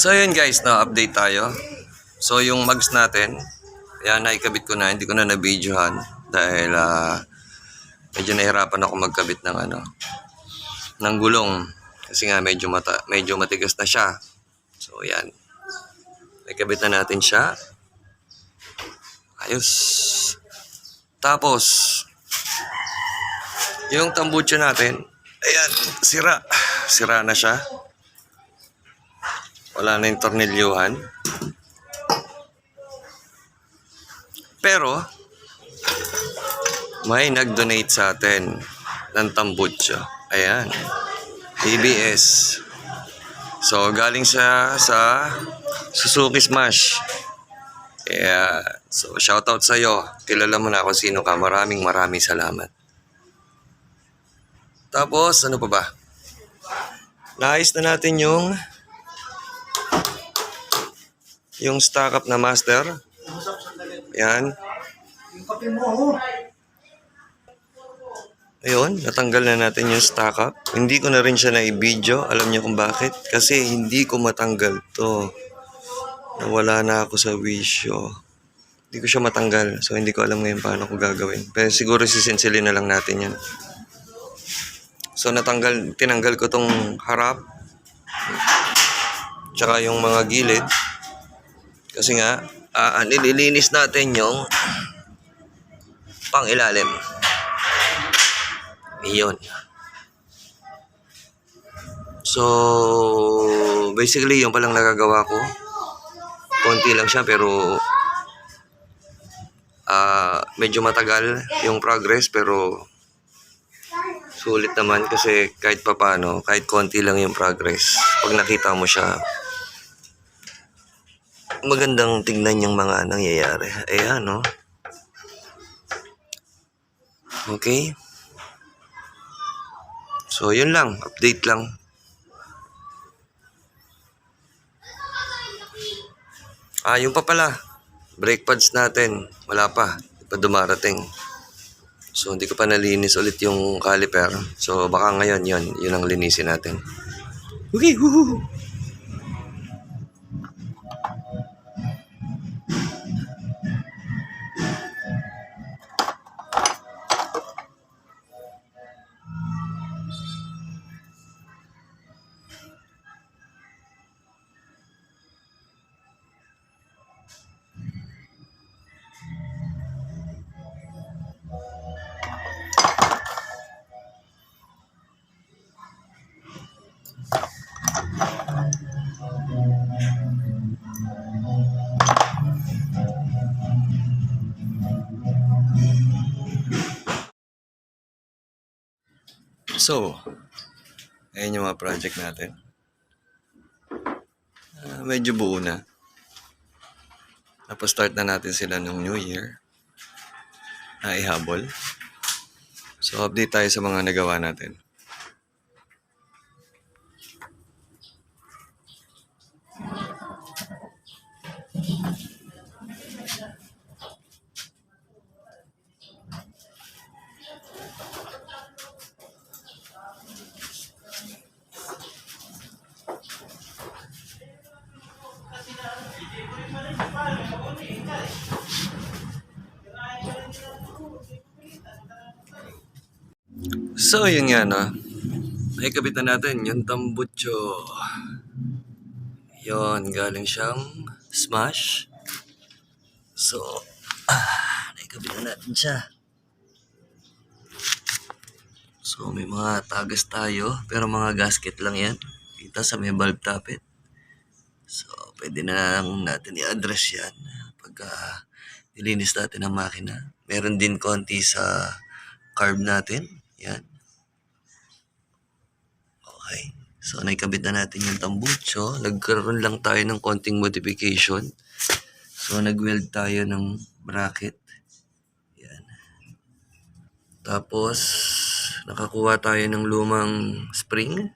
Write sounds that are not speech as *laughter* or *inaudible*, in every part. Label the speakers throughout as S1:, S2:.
S1: So yun guys, na update tayo. So yung mags natin, yan naikabit ko na, hindi ko na na-videohan dahil ah, medyo nahirapan ako magkabit ng ano ng gulong kasi nga medyo mata medyo matigas na siya. So yan. Naikabit na natin siya. Ayos. Tapos yung tambucho natin, ayan, sira. Sira na siya. Wala na yung tornilyuhan. Pero, may nag-donate sa atin ng tambucho. Ayan. TBS. So, galing siya sa Suzuki Smash. Kaya, so, shoutout sa'yo. Kilala mo na ako sino ka. Maraming maraming salamat. Tapos, ano pa ba? Naayos na natin yung yung stock up na master. Yan. Ayun, natanggal na natin yung stock up. Hindi ko na rin siya na-video. Alam niyo kung bakit? Kasi hindi ko matanggal to. Nawala na ako sa wisyo. Hindi ko siya matanggal. So, hindi ko alam ngayon paano ko gagawin. Pero siguro sisinsilin na lang natin yan. So, natanggal, tinanggal ko tong harap. Tsaka yung mga gilid. Kasi nga, ah, nililinis natin yung pang ilalim. Iyon. So, basically, yung palang nagagawa ko. Konti lang siya, pero ah medyo matagal yung progress, pero sulit naman kasi kahit papano, kahit konti lang yung progress. Pag nakita mo siya, magandang tingnan yung mga nangyayari. Ayan, no? Okay. So, yun lang. Update lang. Ah, yung pa pala. Brake pads natin. Wala pa. Hindi pa dumarating. So, hindi ko pa nalinis ulit yung caliper. So, baka ngayon, yun. Yun ang linisin natin. Okay, woohoo! So, ayan yung mga project natin. Ah, medyo buo na. Tapos start na natin sila nung New Year. Na ihabol. So, update tayo sa mga nagawa natin. So, yun nga, no? Naikabit na natin yung tambucho. Yon galing siyang smash. So, ah, naikabit na natin siya. So, may mga tagas tayo, pero mga gasket lang yan. Kita sa may valve tappet. So, pwede na lang natin i-address yan pagka nilinis natin ang makina. Meron din konti sa carb natin. Yan. Okay. So, naikabit na natin yung tambucho. Nagkaroon lang tayo ng konting modification. So, nag-weld tayo ng bracket. Yan. Tapos, nakakuha tayo ng lumang spring.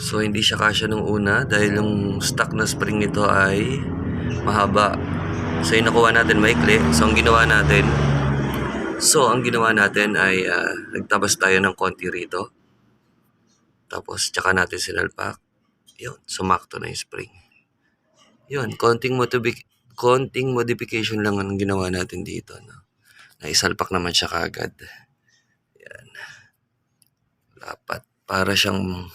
S1: So, hindi siya kasya nung una dahil yung stock na spring nito ay mahaba. So, yung nakuha natin maikli. So, ang ginawa natin, So, ang ginawa natin ay ah, nagtabas tayo ng konti rito. Tapos, tsaka natin sinalpak. Yun, sumakto na yung spring. Yun, konting motivi- konting modification lang ang ginawa natin dito. No? Naisalpak naman siya kagad. Yan. Dapat. Para siyang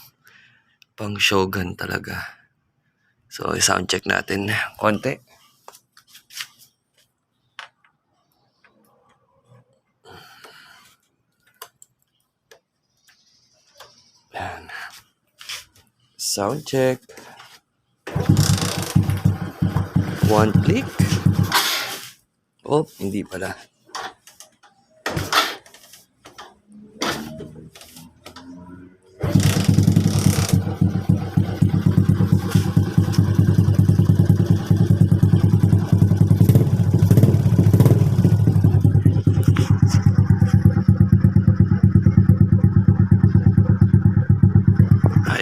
S1: pang shogun talaga. So, sound check natin konti. Yan. Sound check. One click. Oh, hindi pala.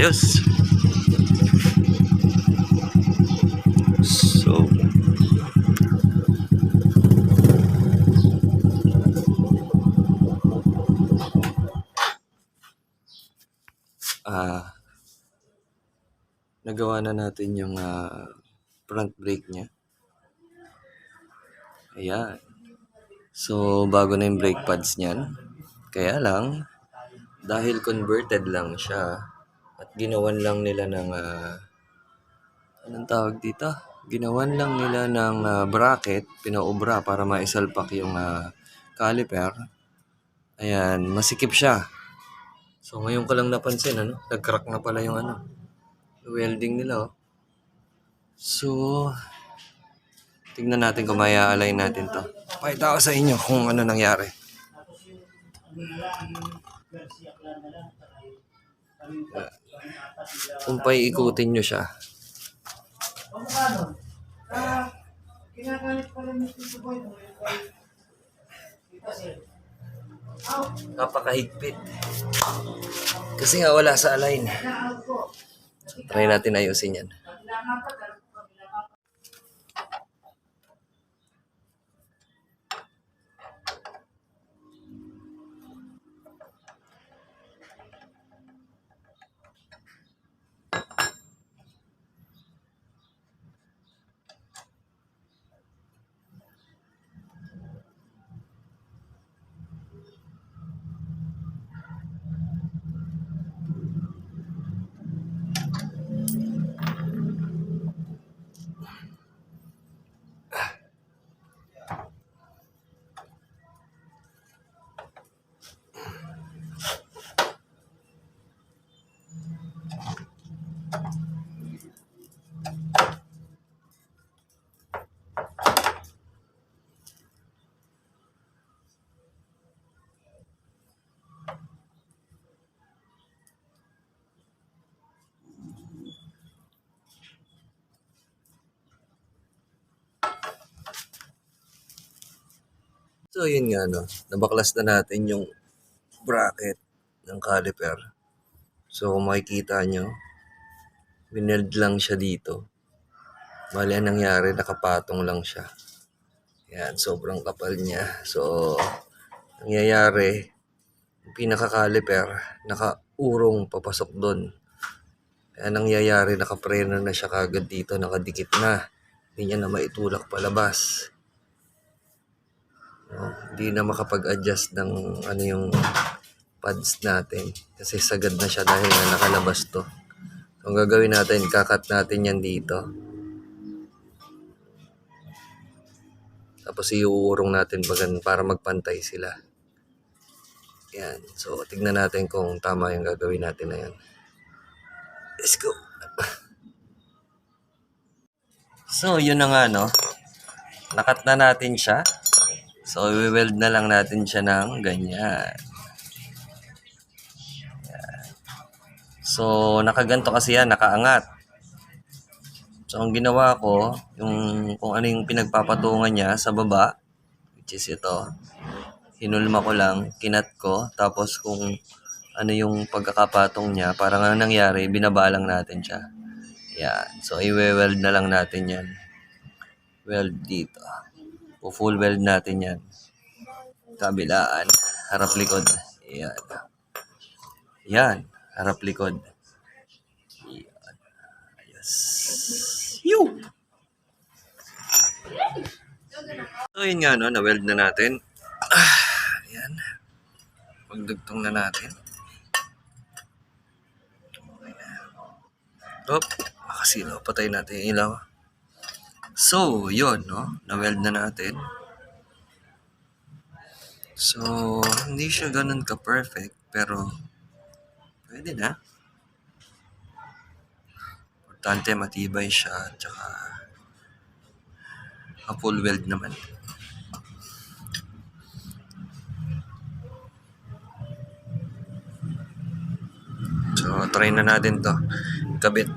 S1: Ayos. So, ah, nagawa na natin yung ah, front brake niya. Ayan. So, bago na yung brake pads niyan. Kaya lang, dahil converted lang siya, ginawan lang nila ng ah, anong tawag dito? Ginawan lang nila ng ah, bracket, pinaubra para maisalpak yung ah, caliper. Ayan, masikip siya. So ngayon ko lang napansin, ano? Nag-crack na pala yung ano. Welding nila, oh. So, tignan natin kung maya-align natin to. Pakita ko sa inyo kung ano nangyari. Kung paiikutin nyo siya.
S2: Ah,
S1: Napakahigpit. Kasi nga wala sa align. Try natin ayusin yan. So yun nga no, nabaklas na natin yung bracket ng caliper. So kung makikita nyo, wineld lang siya dito. Bali ang nangyari, nakapatong lang siya. Yan, sobrang kapal niya. So, nangyayari, yung pinaka-caliper, nakaurong papasok doon. Kaya nangyayari, nakapreno na siya kagad dito, nakadikit na. Hindi niya na maitulak palabas. Hindi na makapag-adjust ng ano yung pads natin. Kasi sagad na siya dahil nga nakalabas to. So, ang gagawin natin, kakat natin yan dito. Tapos iuurong natin para magpantay sila. Yan. So, tignan natin kung tama yung gagawin natin na yan. Let's go. *laughs* So, yun na nga, no? Nakat na natin siya. So, i-weld na lang natin siya ng ganyan. Yan. So, nakaganto kasi yan, nakaangat. So, ang ginawa ko, yung kung ano yung pinagpapatungan niya sa baba, which is ito, hinulma ko lang, kinat ko, tapos kung ano yung pagkakapatong niya, para nga nangyari, binabalang natin siya. Yan. So, i-weld na lang natin yan. Weld dito. Full weld natin yan. Kabilaan. Harap likod. Yan. Yan. Harap likod. Yan. Yes. You! So, yun nga, no? Na-weld na natin. Ah, ayan. Pagdugtong na natin. Okay na. Op, makasilaw. Patay natin yung ilaw. So, yun, no? Na-weld na natin. So, hindi siya ganun ka-perfect, pero pwede na. Importante matibay siya, tsaka a full weld naman. So, try na natin to. Kabit.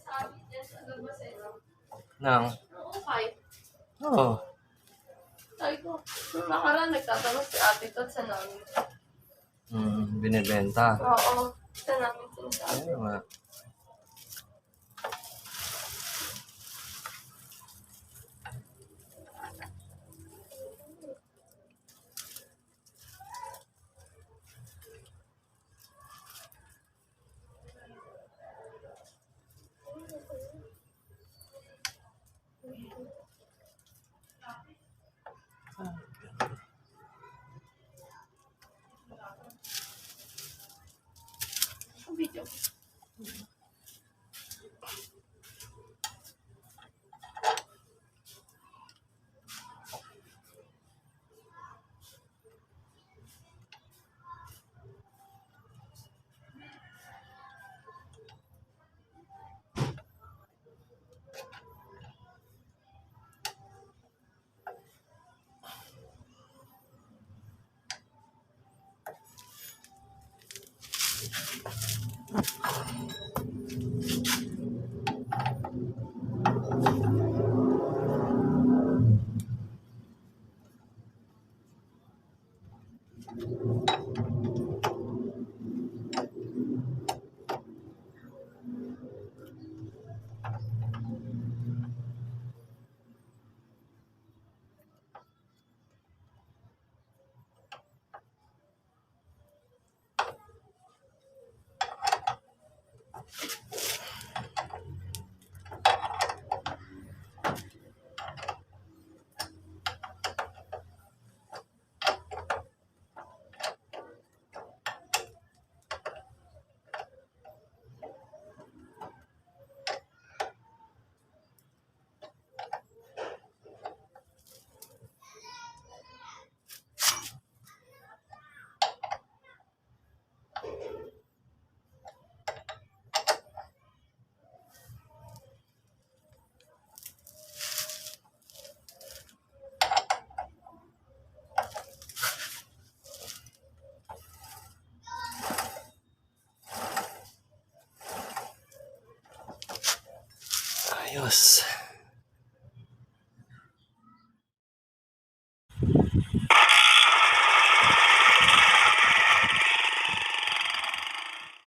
S3: Sabi niya sa labas eh.
S1: Nang?
S3: Okay.
S1: Oo.
S3: Sabi nagtatanong si ate to sa namin.
S1: Hmm, binibenta.
S3: Oo, sa namin sinasabi.
S1: Ano nga?
S3: Ang video.
S1: Ayos.